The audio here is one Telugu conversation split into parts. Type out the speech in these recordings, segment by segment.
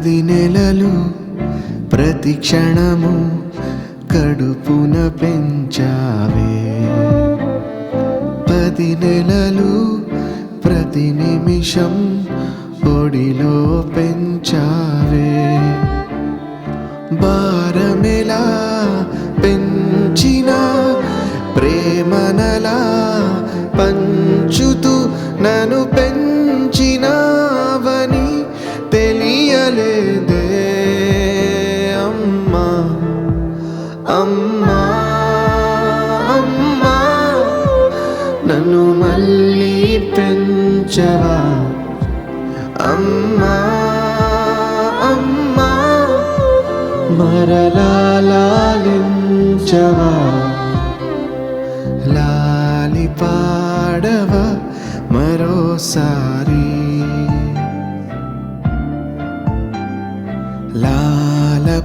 పది నెలలు ప్రతి క్షణము కడుపున పెంచావే. పది నెలలు ప్రతి నిమిషం ఒడిలో పెంచావే. భారమెలా పెంచిన ప్రేమనలా తెలియలేదే అమ్మా అమ్మా అమ్మా నన్ను మళ్ళీ పెంచవా అమ్మా అమ్మా మరలా లాలించవా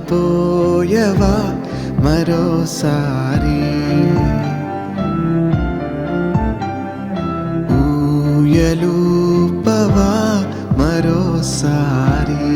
లాలపోయవా మరోసారి? ఊయలూపవా మరోసారి?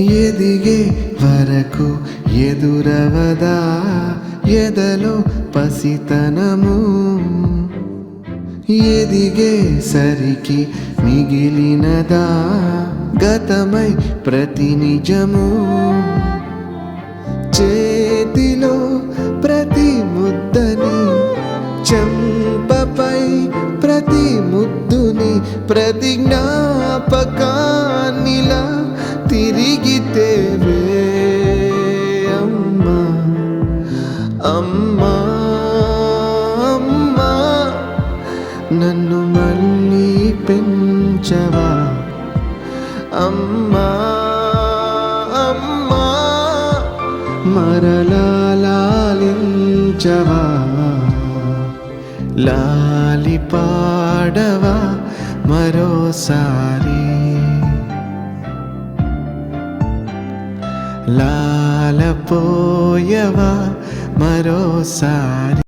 ఎదిగే వరకు ఎదురవదా ఎదలో పసితనము? ఎదిగే సరికి మిగిలినదా గతమై ప్రతి నిజము చేతిలో ప్రతి ముద్దని చంపపై ప్రతి ముద్దుని ప్రతి అమ్మా అమ్మా నన్ను మళ్ళీ పెంచవా? అమ్మా అమ్మా మరలాలించవా లాలి పాడవా మరోసారి? లాలపోయవా? మరోసారి